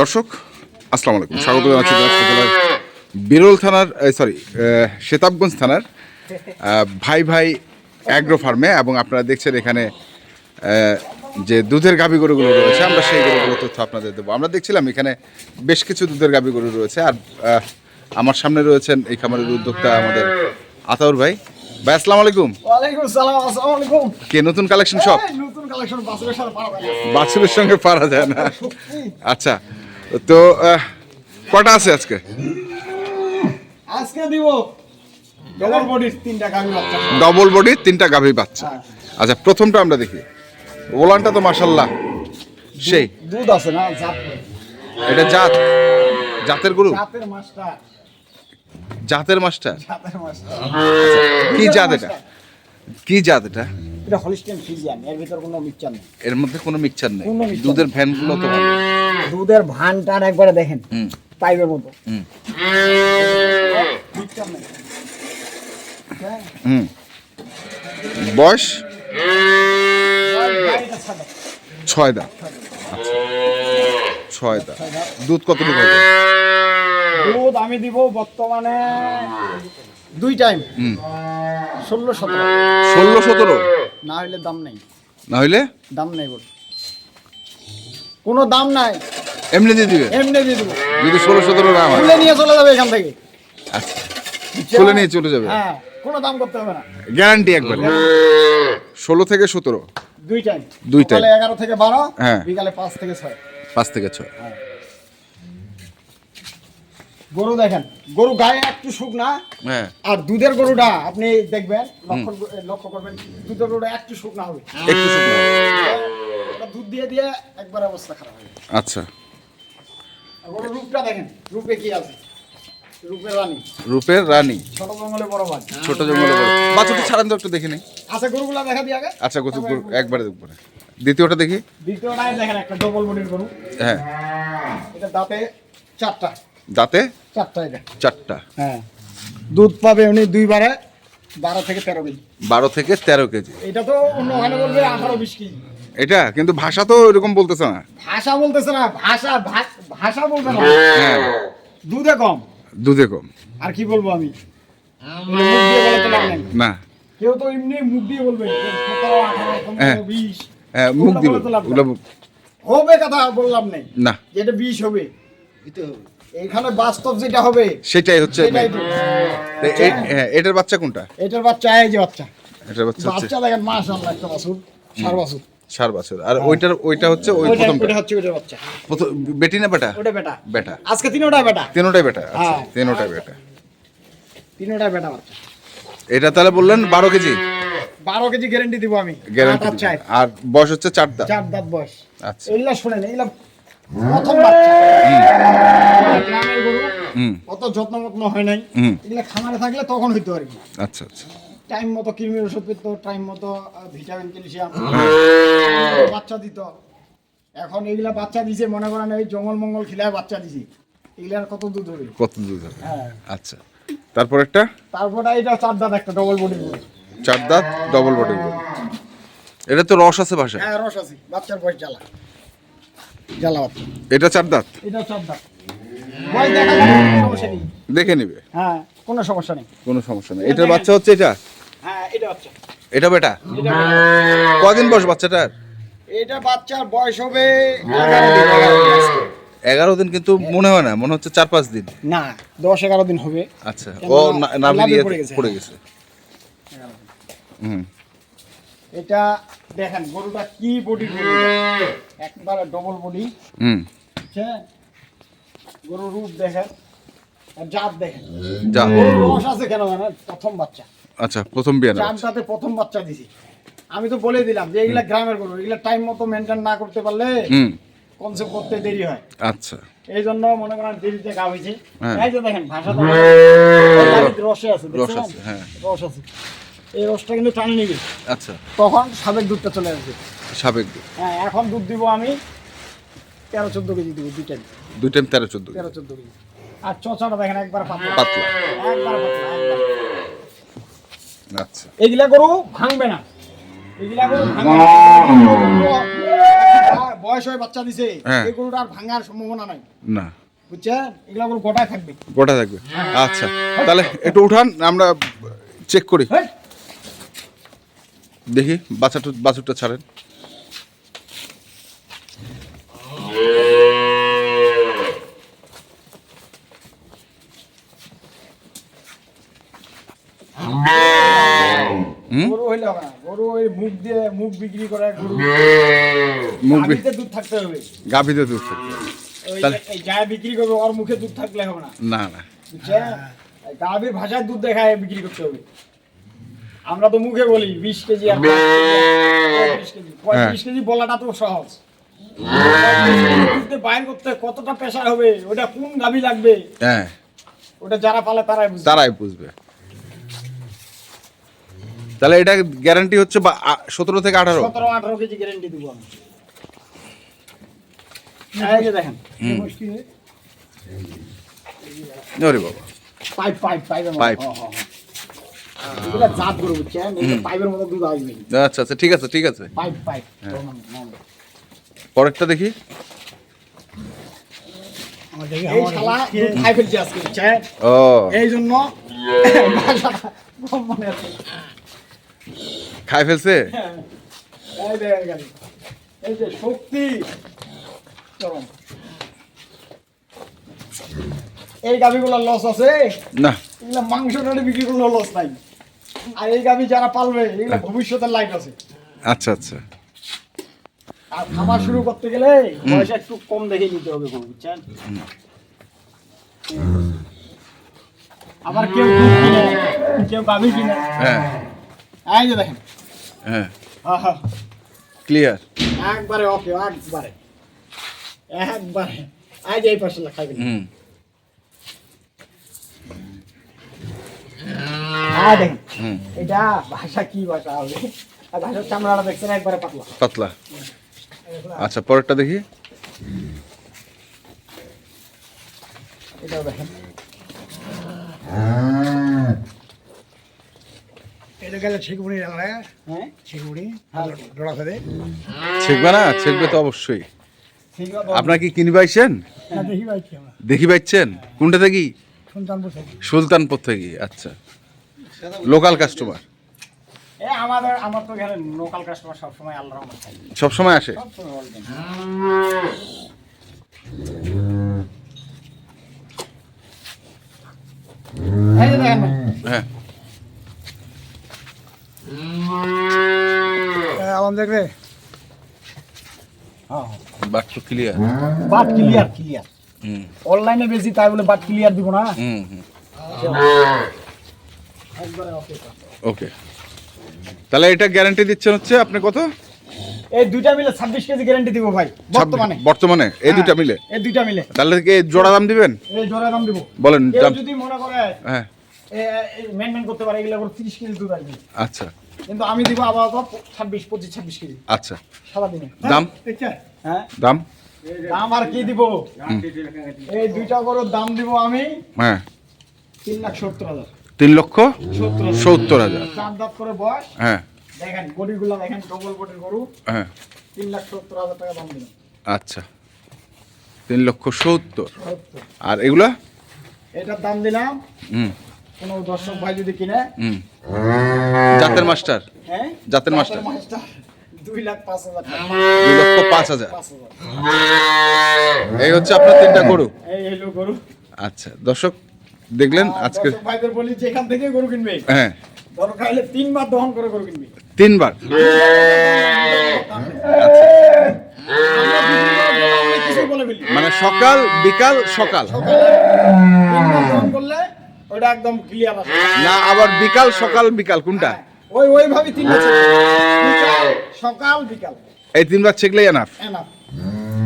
দর্শক আসসালামু আলাইকুম স্বাগত জানাচ্ছি জেলার বিরল থানার সরি সেতাবগঞ্জ থানার ভাই ভাই অ্যাগ্রো ফার্মে এবং আপনারা দেখছেন এখানে যে দুধের গাভী গরুগুলো রয়েছে আমরা সেই গরুগুলো তথ্য আপনাদের দেবো। আমরা দেখছিলাম এখানে বেশ কিছু দুধের গাভী গরু রয়েছে আর আমার সামনে রয়েছেন এই খামারের উদ্যোক্তা আমাদের আতাউর ভাই। ভাই আসসালামু আলাইকুম ওয়ালাইকুম আসসালামু আলাইকুম কে নতুন কালেকশন সব নতুন কালেকশন সাথে যায়। বাছুরের সঙ্গে পারা যায় না। আচ্ছা তো কটা আছে আজকে? আজকে দিব ডবল বডির তিনটা গাভী বাচ্চা। ডবল বডি তিনটা গাভী বাচ্চা। আচ্ছা প্রথমটা আমরা দেখি। ওলানটা তো মাসাল্লাহ সেই। দুধ আছে না? জাত এটা জাত। জাতের গরু? জাতের মাস্টার। জাতের মাস্টার? জাতের মাস্টার। কি জাত এটা? কি জাত এটা? এটা হলিস্টিয়ান ফিজিয়ান এর ভিতর কোনো মিক্সচার নেই। এর মধ্যে কোনো মিক্সচার নেই। দুধের ভ্যানগুলো তো ভালো। দুধের ভান টান একবারে দেখেন পাইপের মতো। হ্যাঁ, বয়স। ছয় আচ্ছা ছয় দুধ কতটুকু হবে? দুধ আমি দিব বর্তমানে দুই টাইম। ষোলো সতেরো। ষোলো সতেরো? না হলে দাম নেই। না হইলে? দাম নেই বল কোনো দাম নাই। এমনি দিয়ে দিবে এমনি দিয়ে দেবো। যদি ষোলো সতেরো দাম হয়। তুলে নিয়ে চলে যাবে এখান থেকে। আচ্ছা। খুলে নিয়ে চলে যাবে। হ্যাঁ কোনো দাম করতে হবে না। গ্যারান্টি একবার। ষোলো থেকে সতেরো? দুই টাইম দুই এগারো থেকে বারো হ্যাঁ। বিকালে পাঁচ থেকে ছয়। পাঁচ থেকে ছয়। গরু দেখেন গরু গায়ে একটু শুকনা হ্যাঁ। আর দুধের গরুটা আপনি দেখবেন লক্ষ্য লক্ষ্য করবেন দুধের গরুটা একটু শুকনা হবে। একটু শুকনো দুধ দিয়ে দিয়ে একবার অবস্থা খারাপ হবে আচ্ছা। আর রূপটা দেখেন রূপে কি আছে? রূপের রানী। রূপের রানী। ছোট জঙ্গলে বড় ছোট জঙ্গলে বড়। বাছুরটি ছাড়ান তো একটু দেখে নেই। আছে গরুগুলা দেখা দিয়ে আগে। আচ্ছা গরু একবারে দেখব দ্বিতীয়টা দেখি। দ্বিতীয়টায় দেখেন একটা ডবল বডির গরু। হ্যাঁ। এটা দাঁতে চারটা। দাঁতে? চারটা এটা চারটা। হ্যাঁ। দুধ পাবে উনি দুইবারে বারো থেকে তেরো কেজি। বারো থেকে তেরো কেজি। এটা তো অন্য ওখানে বলবে আঠারো বিশ কেজি। এটা কিন্তু ভাষা তো এরকম বলতেছে না। ভাষা বলতেছে না ভাষা ভাষা বলবে না হ্যাঁ। দুধে কম। দুধে কম। আর কি বলব আমি? দিয়ে। না। কেউ তো এমনি মুখ দিয়ে বলবে। হ্যাঁ। হ্যাঁ, মুখ নেই। হবে কথা বললাম নেই। না। যেটা বিষ হবে। এখানে বাস্তব যেটা হবে সেটাই হচ্ছে হ্যাঁ, এটার বাচ্চা কোনটা? এটার বাচ্চা এই যে বাচ্চা। এটার বাচ্চা বাচ্চা দেখেন মাশাআল্লাহ একটা বাছুর সার বাছুর। সার বছর। আর ওইটার ওইটা হচ্ছে ওই ওইটা ওইটা হচ্ছে ওইটার বাচ্চা। প্রথম বেটি না বেটা? ওটা বেটা। বেটা। আজকে তিনোটা বেটা। বেটা আচ্ছা হ্যাঁ। বেটা। তিনোটা বেটা বাচ্চা। এটা তাহলে বললেন বারো কেজি? বারো কেজি গ্যারেন্টি দিব আমি। গ্যারান্টি আর বয়স হচ্ছে চার দাঁত। চার দাঁত বয়স। আচ্ছা। এইগুলা শোনেন এইগুলা প্রথম বাচ্চা। গ্রামের গরু অত যত্ন মত্ন হয় নাই। এগুলা খামারে থাকলে তখন হইতো আর কি আচ্ছা আচ্ছা। টাইম মতো কৃমির ওষুধ পেত টাইম মতো ভিটামিন ক্যালসিয়াম। বাচ্চা দিত। এখন এইগুলা বাচ্চা দিছে মনে করেন এই জঙ্গল মঙ্গল খিলায় বাচ্চা দিছি। এগুলার কত দুধ হবে কত দুধ হবে হ্যাঁ। আচ্ছা। তারপর একটা? তারপরে এটা চার দাঁত একটা ডবল বডি চার দাঁত ডবল বডি এটা তো রস আছে ভাষা হ্যাঁ রস আছে। বাচ্চার বয়স জ্বালা। জ্বালা বাচ্চা। এটা চার দাঁত? এটাও চার দাঁত। দেখা নিবে। হ্যাঁ কোনো সমস্যা নেই। কোনো সমস্যা নেই। এটার বাচ্চা হচ্ছে এটা? হ্যাঁ এটা বাচ্চা। এটা বেটা? এটা কদিন বয়স বাচ্চাটার? এটা বাচ্চার বয়স হবে এগারো দিন, এগারো দিন কিন্তু মনে হয় না মনে হচ্ছে চার পাঁচ দিন। না দশ এগারো দিন হবে। আচ্ছা ও নাভি পড়ে গেছে, পড়ে হ্যাঁ। গেছে। হুম। এটা দেখেন গরুটা কি বডি একবারে ডবল বডি হুম। ঠিক গরুর রূপ দেখেন আর জাত দেখেন। রস আছে কেন জানেন? প্রথম বাচ্চা। আচ্ছা প্রথম বিয়ে না? চারটাতে প্রথম বাচ্চা দিছি। আমি তো বলে দিলাম যে এগুলা গ্রামের গরু এগুলা টাইম মতো মেনটেন না করতে পারলে কনসেপ্ট করতে দেরি হয়। আচ্ছা। এই জন্য মনে করেন দেরিতে গা হয়েছে। হ্যাঁ। এই যে দেখেন ভাষা তো রসে আছে রস আছে, হ্যাঁ। রস আছে। এই রসটা কিন্তু টানে নিবে। আচ্ছা। তখন সাবেক দুধটা চলে আসবে। সাবেক দুধ। হ্যাঁ এখন দুধ দিব আমি তেরো চোদ্দ কেজি দিব দুই টাইম দুই টাইম তেরো চোদ্দ তেরো চোদ্দ কেজি। আর চচাটা দেখেন একবার পাতলা। পাতলা। একবার পাতলা আচ্ছা। এগুলা গরু ভাঙবে না এগুলা গরু ভাঙবে না। বয়স হয়ে বাচ্চা দিছে হ্যাঁ। এই গরুটা আর ভাঙার সম্ভাবনা নাই। না। বুঝছেন? এগুলা গরু গোটায় থাকবে। গোটা থাকবে। আচ্ছা। তাহলে একটু উঠান আমরা চেক করি। দেখি বাছাটা বাছুরটা ছাড়েন। গরু হইলে না গরু ওই মুখ দিয়ে মুখ বিক্রি করে গরু। মুখ বি- দুধ থাকতে হবে। গাভীতে দুধ থাকবে। ওই এই গায়ে বিক্রি করবে ওর মুখে দুধ থাকলে হবে না। না না। গাভীর ভাষায় দুধ দেখায় বিক্রি করতে হবে। আমরা তো মুখে বলি বিশ কেজি আর পঁয়ত্রিশ কেজি পঁয়ত্রিশ কেজি। বলাটা তো সহজ। বাইর করতে কতটা পেশা হবে ওটা কোন গাভী লাগবে? হ্যাঁ। ওটা যারা পালে তারাই বুঝবে। তারাই বুঝবে। তাহলে এটা গ্যারান্টি হচ্ছে সতেরো থেকে আঠারো? সতেরো আঠারো কেজি গ্যারেন্টি দিব আমি। দেখেন। ওরে বাবা। Pipe pipe pipe. হ্যাঁ, হ্যাঁ, হ্যাঁ। এগুলা জাত গরু বুঝছেন? পাইপের মতো দুধ আসবে। আচ্ছা আচ্ছা ঠিক আছে ঠিক আছে। Pipe pipe. পরেরটা দেখি। এই শালা খাই ফেলছে আজকে ও। এই জন্য ভাষাটা কম মনে আছে খাই ফেলছে। এই। যে শক্তি। এই গাভিগুলোর লস আছে। না। এগুলা মাংস বিক্রি করলেও লস নাই। আর এই গাভি যারা পালবে এগুলা ভবিষ্যতের লাইফ আছে। আচ্ছা আচ্ছা। আর খামার শুরু করতে গেলে পয়সা একটু কম দেখে নিতে হবে বুঝছেন? আবার কেউ কেউ গাভি কিনে। হ্যাঁ। এই যে দেখেন। হ্যাঁ। আহা, ক্লিয়ার একবারে ওকে একবারে। একবারে। যে এই পাশে খাইবেন হুম। দেখেন হুম। এটা ভাষা কি ভাষা হবে? আর ভাষার চামড়াটা দেখছেন একবারে পাতলা। পাতলা। আচ্ছা পরেরটা দেখি। এটাও দেখেন। গেলে হ্যাঁ? হ্যাঁ। ডোড়া না? তো অবশ্যই। আপনার কি কিনে পাইছেন? দেখি পাইছেন? কোনটা থেকে? সুলতানপুর থেকে। আচ্ছা। লোকাল কাস্টমার আমাদের আমার তো এখানে লোকাল কাস্টমার সবসময় আল্লাহ রহমত সব সময় আসে? সবসময় ভাই, হ্যাঁ। আমার দেখলে বাট তো ক্লিয়ার বাট ক্লিয়ার ক্লিয়ার অনলাইনে বেশি তাই বলে বাট ক্লিয়ার দিব না। হুম হুম। ওকে ওকে তাহলে এটা গ্যারান্টি দিচ্ছেন হচ্ছে আপনি কত? এই দুইটা মিলে ছাব্বিশ কেজি গ্যারান্টি দিব ভাই বর্তমানে। বর্তমানে? এই দুইটা মিলে? এই দুইটা মিলে। তাহলে কি জোড়া দাম দিবেন? এই জোড়া দাম দিব। বলেন যদি মনে করে হ্যাঁ। মেনটেন করতে পারে এগুলো আবার তিরিশ কেজি দুধ আসবে। আচ্ছা। কিন্তু আমি দিব আপাতত ছাব্বিশ পঁচিশ ছাব্বিশ কেজি। আচ্ছা। সারাদিনে। দাম? হ্যাঁ। দাম? দাম আর কি দিব? এই দুইটা গরুর দাম দিব আমি হ্যাঁ। তিন লাখ সত্তর হাজার। তিন লক্ষ সত্তর হাজার। সত্তর হাজার। চার দাঁত করে বয়স? হ্যাঁ। দেখেন গরুগুলো দেখেন ডবল বডির গরু। হ্যাঁ। তিন লাখ সত্তর হাজার টাকা দাম দিলাম। আচ্ছা। তিন লক্ষ সত্তর। সত্তর। আর এগুলা? এটার দাম দিলাম হুম। কোনো দর্শক ভাই যদি কিনে হুম। জাতের মাস্টার? হ্যাঁ? জাতের মাস্টার। দুই লাখ পাঁচ হাজার এই হচ্ছে আপনার তিনটা গরু? আচ্ছা দর্শক দেখলেন আজকে ভাইদের বলি যে এখান থেকে গরু কিনবে। হ্যাঁ। দরকার হলে তিনবার দহন করে গরু কিনবে। তিনবার? আচ্ছা। মানে সকাল বিকাল সকাল। করলে ওটা একদম ক্লিয়ার আছে। না আবার বিকাল সকাল বিকাল কোনটা? ওই ওইভাবে তিন বছর। বিকাল সকাল বিকাল। এই তিনবার ছেকলেই এনাফ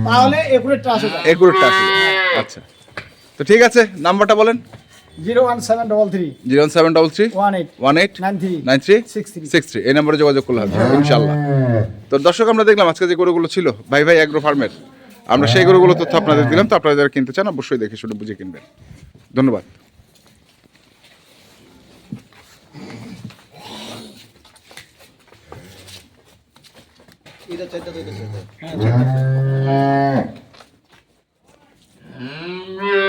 তাহলে একুরেটটা আছে আচ্ছা। তো ঠিক আছে নাম্বারটা বলেন। Zero one seven double three. Zero seven double three. One eight. One eight. Nine three. Nine three. Six three. Six three. এই নম্বরে যোগাযোগ করলে হবে ইনশাল্লাহ তো দর্শক আমরা দেখলাম আজকে যে গরুগুলো ছিল ভাই ভাই অ্যাগ্রো ফার্মের আমরা সেই গরুগুলো তথ্য আপনাদের দিলাম তো আপনারা যারা কিনতে চান অবশ্যই দেখে শুনে বুঝে কিনবেন। ধন্যবাদ। এটা চারটা চারটা হ্যাঁ